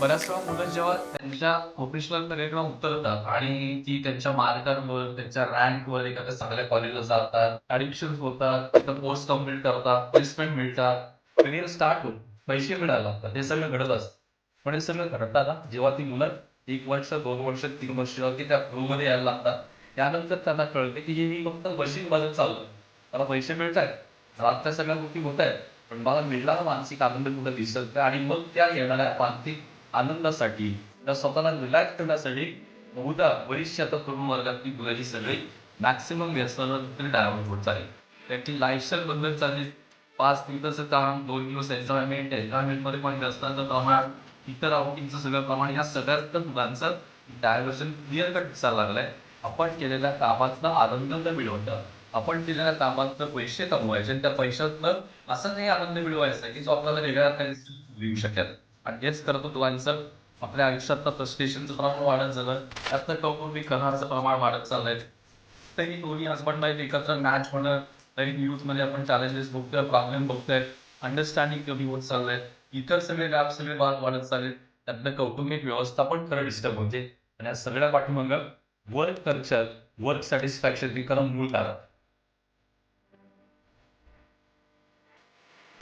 बऱ्याच वेळा मुलं जेव्हा त्यांच्या प्रोफेशनल करिअरला उतरतात आणि ती त्यांच्या मार्कांवर त्यांच्या रँकवर एखाद्या चांगल्या कॉलेजला जातात ऍडमिशन होतात तिथं कोर्स कंप्लीट करतात प्लेसमेंट मिळतात करिअर स्टार्ट होऊन पैसे मिळायला लागतात. हे सगळं घडत असतं. पण हे सगळं घडताना जेव्हा ती मुलं एक वर्ष दोन वर्ष तीन वर्ष की त्या मध्ये यायला लागतात त्यानंतर त्यांना कळते की ही फक्त मशीन बदल चालू मला पैसे मिळत आहेत आता सगळ्या गोष्टी होत आहेत पण मला मिळणारा मानसिक आनंद कुठं दिसत नाही आणि मग त्या येणाऱ्या मानसिक आनंदासाठी त्या स्वतःला रिलॅक्स करण्यासाठी बहुधा बरीचशी आता तरुण वर्गातली मुलं ही सगळी मॅक्सिमम व्यसनावर डायव्हर्ट होत चालेल त्यांची लाईफस्टाईल बदलत चालली. पाच दिवसाचं काम दोन दिवस एन्जॉयमेंट एन्जॉयमेंटमध्ये पण व्यसनाचं प्रमाण इतर आवडींचं सगळं प्रमाण या सगळ्यात मुलांचं डायव्हर्शन क्लिअर कट दिसायला लागलंय. आपण केलेल्या कामातनं आनंद न आपण केलेल्या कामातनं पैसे कमवायचे आणि त्या पैशातनं असा काही आनंद मिळवायचा की जो आपल्याला वेगळ्या काही देऊ शकेल. आणि हेच करतो मुलांचं आपल्या आयुष्यातलं फ्रस्ट्रेशनचं प्रमाण वाढत झालं त्यातनं कौटुंबिकरणाचं प्रमाण वाढत चाललंय. तरी दोन्ही हजबंड वाईफ एकत्र मॅच होणं तरी न्यूजमध्ये आपण चॅलेंजेस बघतोय प्रॉब्लेम बघतोय अंडरस्टँडिंग कमी होत चाललंय. इतर सगळे गॅप सगळे वाद वाढत चालले त्यातनं कौटुंबिक व्यवस्था पण खरं डिस्टर्ब होते. आणि या सगळ्या पाठीमागं वर्क कल्चर वर्क सॅटिस्फॅक्शन हे खरं मूळ कारण.